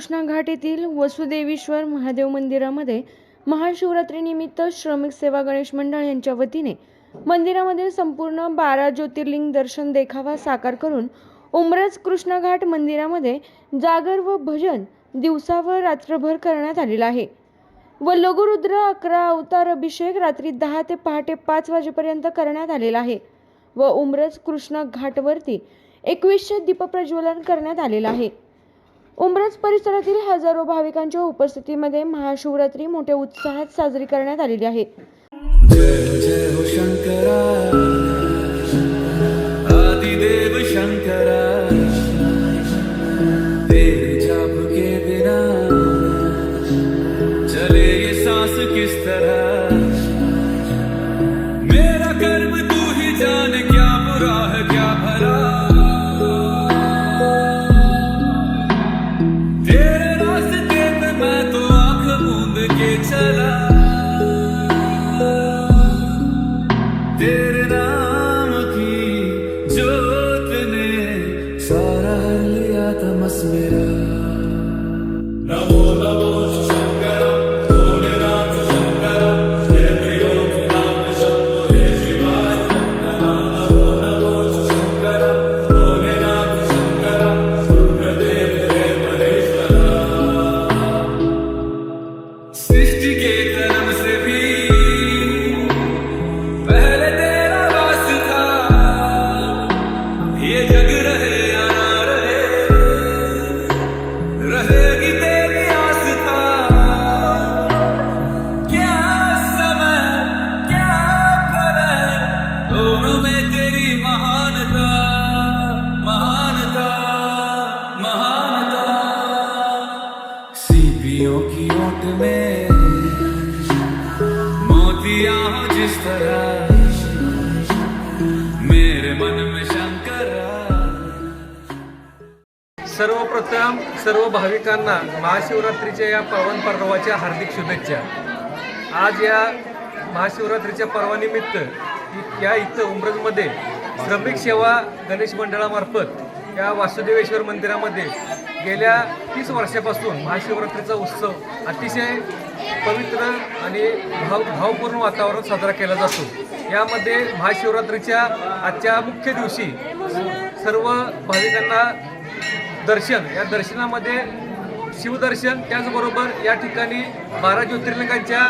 कृष्णा घाट येथील वसुदेवेश्वर महादेव मंदिरामध्ये महाशिवरात्रीनिमित्त श्रमिक सेवा गणेश मंडळ यांच्या वतीने मंदिरामध्ये संपूर्ण बारा ज्योतिर्लिंग दर्शन देखावा साकार करून उमरज कृष्णा घाट मंदिरामध्ये जागर व भजन दिवसा व रात्रभर करण्यात आलेला आहे. व लघुरुद्र अकरा अवतार अभिषेक रात्री दहा ते पहाटे पाच वाजेपर्यंत करण्यात आलेला आहे. व उमरज कृष्णा घाटवरती एकवीसशे दीपप्रज्वलन करण्यात आलेलं आहे. उमरज परिसरातील हजारो भाविकांच्या उपस्थितीमध्ये महाशिवरात्री मोठ्या उत्साहात साजरी करण्यात आलेली आहे. सर्वप्रथम सर्व भाविकांना महाशिवरात्रीच्या या पावन पर्वाच्या हार्दिक शुभेच्छा. आज या महाशिवरात्रीच्या पर्वानिमित्त या इथं उमरजमध्ये श्रमिक सेवा गणेश मंडळामार्फत या वासुदेवेश्वर मंदिरामध्ये गेल्या तीस वर्षापासून महाशिवरात्रीचा उत्सव अतिशय पवित्र आणि भाव भावपूर्ण वातावरण साजरा केला जातो. यामध्ये महाशिवरात्रीच्या आजच्या मुख्य दिवशी सर्व भाविकांना दर्शन या दर्शनामध्ये शिवदर्शन त्याचबरोबर या ठिकाणी बारा ज्योतिर्लिंगांच्या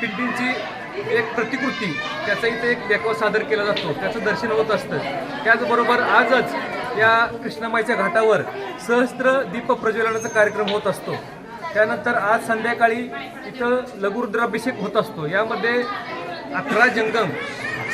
पिंडींची एक प्रतिकृती त्याचा इथे एक देखावा सादर केला जातो. त्याचं दर्शन होत असतं. त्याचबरोबर आजच या कृष्णामाईच्या घाटावर सहस्त्र दीप प्रज्वलनाचा कार्यक्रम होत असतो. त्यानंतर आज संध्याकाळी इथं लघुरुद्राभिषेक होत असतो. यामध्ये अकरा जंगम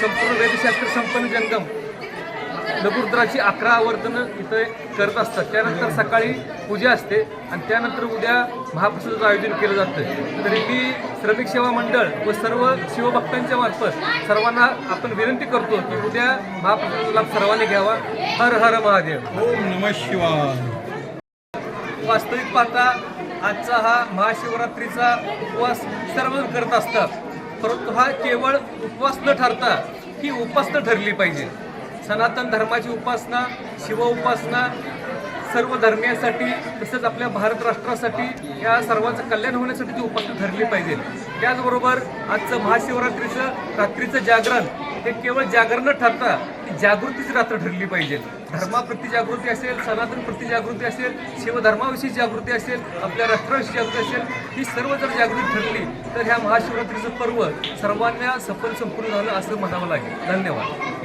संपूर्ण वेदशास्त्र संपन्न जंगम लघुरुद्राची अकरा आवर्तनं इथं करत असतात. त्यानंतर सकाळी पूजा असते आणि त्यानंतर उद्या महाप्रसादाचं आयोजन केलं जातं. तरी मी श्रमिक सेवा मंडळ व सर्व शिवभक्तांच्या मार्फत सर्वांना आपण विनंती करतो की उद्या महाप्रसादाचा लाभ सर्वांनी घ्यावा. हर हर महादेव. ओम नमः शिवाय. वास्तविक पाहता आजचा हा महाशिवरात्रीचा उपवास सर्वजण करत असतात. परंतु हा केवळ उपवास न ठरता ही उपासना ठरली पाहिजे. सनातन धर्माची उपासना शिव उपासना सर्व धर्मियांसाठी तसेच आपल्या भारत राष्ट्रासाठी या सर्वांचं कल्याण होण्यासाठी ती उपासना ठरली पाहिजे. त्याचबरोबर आजचं महाशिवरात्रीचं रात्रीचं जागरण हे केवळ जागरण न ठरता ती जागृतीच रात्र ठरली पाहिजे. धर्माप्रती जागृती असेल सनातन प्रती जागृती असेल शिवधर्माविषयी जागृती असेल आपल्या राष्ट्राविषयी जागृती असेल ही सर्व जर जागृती ठरली तर ह्या महाशिवरात्रीचं पर्व सर्वांना सफल संपूर्ण झालं असं म्हणावं लागेल. धन्यवाद.